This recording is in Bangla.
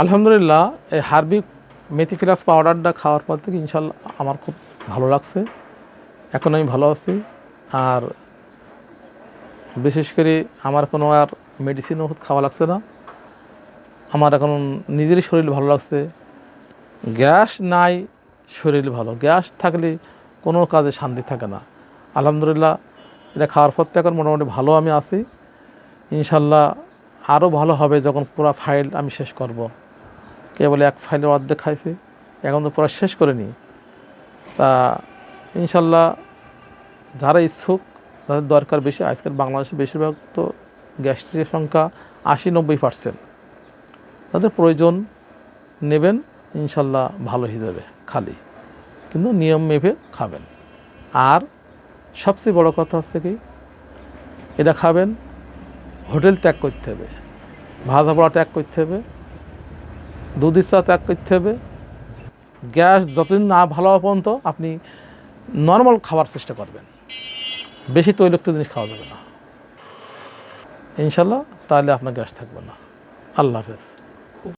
আলহামদুলিল্লাহ, এই হার্বিক মেথিফিলাস পাউডারটা খাওয়ার পর থেকে ইনশাল্লাহ আমার খুব ভালো লাগছে। এখন আমি ভালো আছি। আর বিশেষ করে আমার কোনো আর মেডিসিন ওষুধ খাওয়া লাগছে না। আমার এখন নিজেরই শরীর ভালো লাগছে। গ্যাস নাই, শরীর ভালো। গ্যাস থাকলে কোনো কাজে শান্তি থাকে না। আলহামদুলিল্লাহ, এটা খাওয়ার পর থেকে এখন মোটামুটি ভালো আমি আছি। ইনশাল্লাহ আরও ভালো হবে যখন পুরো ফাইল আমি শেষ করব। কেবল এক ফাইলের অর্ধেক খাইছি। এখন তো পড়া শেষ করে নিই। তা ইনশাল্লাহ যারা ইচ্ছুক তাদের দরকার বেশি আজকাল বাংলাদেশে বেশিরভাগ তো গ্যাস্ট্রিকের সংখ্যা আশি নব্বই পার্সেন্ট। তাদের প্রয়োজন নেবেন, ইনশাল্লাহ ভালো হয়ে যাবে খালি। কিন্তু নিয়ম মেপে খাবেন। আর সবচেয়ে বড় কথা হচ্ছে কি, এটা খাবেন, হোটেল ত্যাগ করতে হবে। ভাজা ত্যাগ করতে হবে চা ত্যাগ করতে হবে। গ্যাস যতদিন না ভালো হওয়া পর্যন্ত আপনি নর্মাল খাবার চেষ্টা করবেন। বেশি তৈলক্ত জিনিস খাওয়া যাবে না। ইনশাল্লাহ তাহলে আপনার গ্যাস থাকবে না। আল্লাহ হাফেজ।